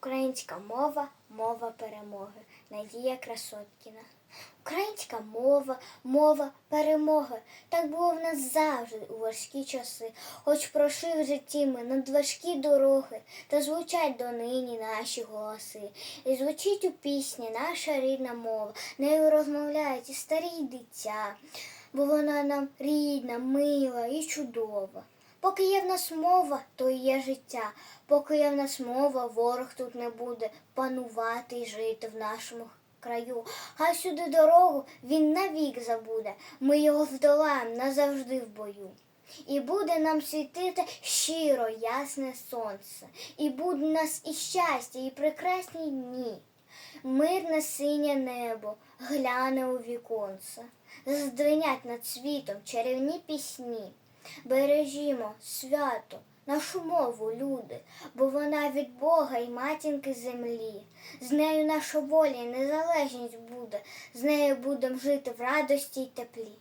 Українська мова мова перемоги. Надія Красоткіна. Українська мова, мова перемоги. Так було в нас завжди у важкі часи. Хоч пройшли в житті ми надважкі дороги, та звучать донині наші голоси. І звучить у пісні наша рідна мова. Нею розмовляють і старі дитя, бо вона нам рідна, мила і чудова. Поки є в нас мова, то і є життя. Поки є в нас мова, ворог тут не буде панувати і жити в нашому краю. Хай сюди дорогу він навік забуде. Ми його здолаємо назавжди в бою. І буде нам світити щиро ясне сонце, і буде нас і щастя, і прекрасні дні. Мирне синє небо гляне у віконце, здвинять над світом чарівні пісні. Бережімо свято, нашу мову, люди, бо вона від Бога і матінки землі. З нею наша воля і незалежність буде, з нею будемо жити в радості й теплі.